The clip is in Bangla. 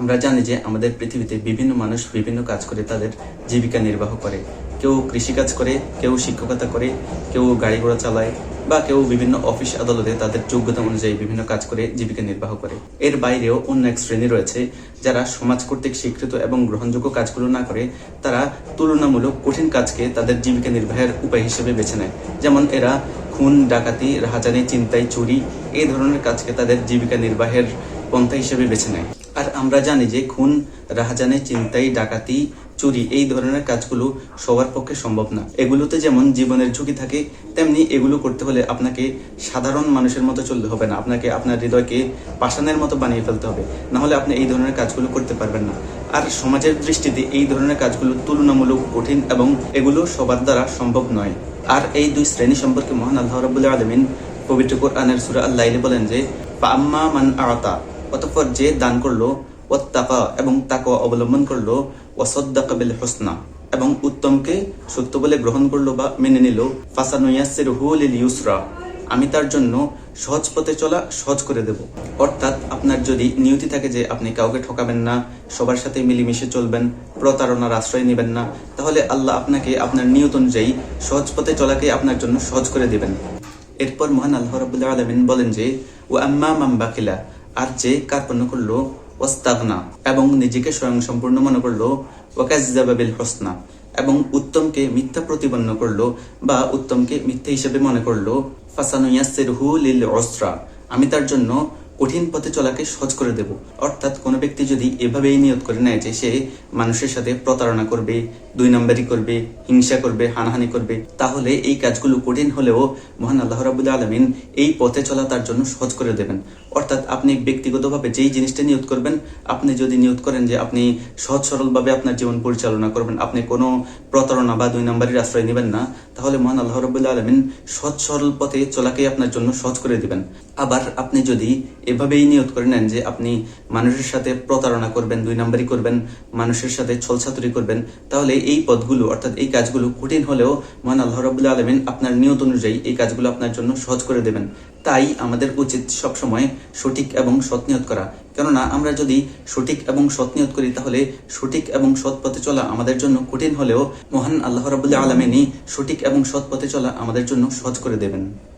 আমরা জানি যে আমাদের পৃথিবীতে বিভিন্ন মানুষ বিভিন্ন কাজ করে তাদের জীবিকা নির্বাহ করে। কেউ কৃষিকাজ করে, কেউ শিক্ষকতা করে, কেউ গাড়ি ঘোড়া চালায় বা কেউ বিভিন্ন অফিস আদালতে তাদের যোগ্যতা অনুযায়ী বিভিন্ন কাজ করে জীবিকা নির্বাহ করে। এর বাইরেও অন্য এক শ্রেণি রয়েছে যারা সমাজ কর্তৃক স্বীকৃত এবং গ্রহণযোগ্য কাজগুলো না করে তারা তুলনামূলক কঠিন কাজকে তাদের জীবিকা নির্বাহের উপায় হিসেবে বেছে নেয়। যেমন এরা খুন, ডাকাতি, রাহাজানি চিন্তাই চুরি, এই ধরনের কাজকে তাদের জীবিকা নির্বাহের পন্থা হিসেবে বেছে নেয়। আর আমরা জানি যে খুন রাহাজানে চিন্তাই ডাকাতি, চুরি এই ধরনের কাজগুলো সবার পক্ষে সম্ভব না। এগুলোতে যেমন জীবনের ঝুঁকি থাকে, তেমনি এগুলো করতে হলে আপনাকে সাধারণ মানুষের মতো চলতে হবে না। আপনাকে আপনার হৃদয়কে পাষাণের মতো বানিয়ে ফেলতে হবে। না হলে আপনি এই ধরনের কাজগুলো করতে পারবেন না। আর সমাজের দৃষ্টিতে এই ধরনের কাজগুলো তুলনামূলক কঠিন এবং এগুলো সবার দ্বারা সম্ভব নয়। আর এই দুই শ্রেণি সম্পর্কে মহান আল্লাহ রাবুল্লাহ আলমিন পবিত্র কোরআনের সুরা আল্লাহ বলেন যে পাম্মা মান আতা। অতঃপর যে দান করল ওয়াত্তাকা এবং তাকওয়া অবলম্বন করল, ওয়াসদ্দাকা বিল হোসনা এবং উত্তমকে সত্য বলে গ্রহণ করল বা মেনে নিল ফাসানুয়াসির হুলিল ইউসরা আমি তার জন্য সহজ পথে চলা সহজ করে দেব। অর্থাৎ আপনার যদি নিয়তি থাকে যে আপনি কাউকে ঠকাবেন না, সবার সাথে মিলেমিশে চলবেন, প্রতারণার আশ্রয় নেবেন না, তাহলে আল্লাহ আপনাকে আপনার নিয়ত অনুযায়ী সহজ পথে চলাকে আপনার জন্য সহজ করে দিবেন। এরপর মহান আল্লাহ রাবুল্লাহ আলমিন বলেন যে ও আম্মা মাম বাকিলা আর যে কার্পণ্য করল, ওস্তাগনা, এবং নিজেকে স্বয়ং সম্পূর্ণ মনে করল ওয়াকাজিজাবাবিল হোসনা, এবং উত্তমকে মিথ্যা প্রতিপন্ন করল বা উত্তমকে মিথ্যা হিসেবে মনে করল ফাসানুয়াসিরহু লিল অস্ত্রা আমি তার জন্য কঠিন পথে চলাকে সহজ করে দেব। অর্থাৎ কোনো ব্যক্তি যদি এভাবেই নিয়ত করে নেয় যে সে মানুষের সাথে প্রতারণা করবে, দুই নম্বরই করবে, হিংসা করবে, হানাহানি করবে, তাহলে এই কাজগুলো কঠিন হলেও মহান আল্লাহ রাবুল্লাহ আলমিন এই পথে চলা তার জন্য সহজ করে দেবেন। অর্থাৎ আপনি ব্যক্তিগতভাবে যেই জিনিসটা নিয়ত করবেন, আপনি যদি নিয়ত করেন যে আপনি সহজ সরলভাবে আপনার জীবন পরিচালনা করবেন, আপনি কোনো প্রতারণা বা দুই নম্বরের আশ্রয় নেবেন না, তাহলে মহান আল্লাহ রবুল্লাহ আলমিন সহজ সরল পথে চলাকেই আপনার জন্য সহজ করে দিবেন। আবার আপনি যদি এভাবেই নিয়ত করে নেন যে আপনি মানুষের সাথে প্রতারণা করবেন, দুই নম্বরই করবেন, মানুষের সাথে ছলছাতুরি করবেন, তাহলে এই পথগুলো, অর্থাৎ এই কাজগুলো কঠিন হলেও মহান আল্লাহ রবুল্লাহ আলমিন আপনার নিয়ত অনুযায়ী এই কাজগুলো আপনার জন্য সহজ করে দেবেন। তাই আমাদের উচিত সবসময় সঠিক এবং সৎ নিয়ত করা। কেননা আমরা যদি সঠিক এবং সৎ নিয়ত করি, তাহলে সঠিক এবং সৎ পথে চলা আমাদের জন্য কঠিন হলেও মহান আল্লাহ রাবুল্লাহ আলমিনী সঠিক এবং সৎ পথে চলা আমাদের জন্য সহজ করে দেবেন।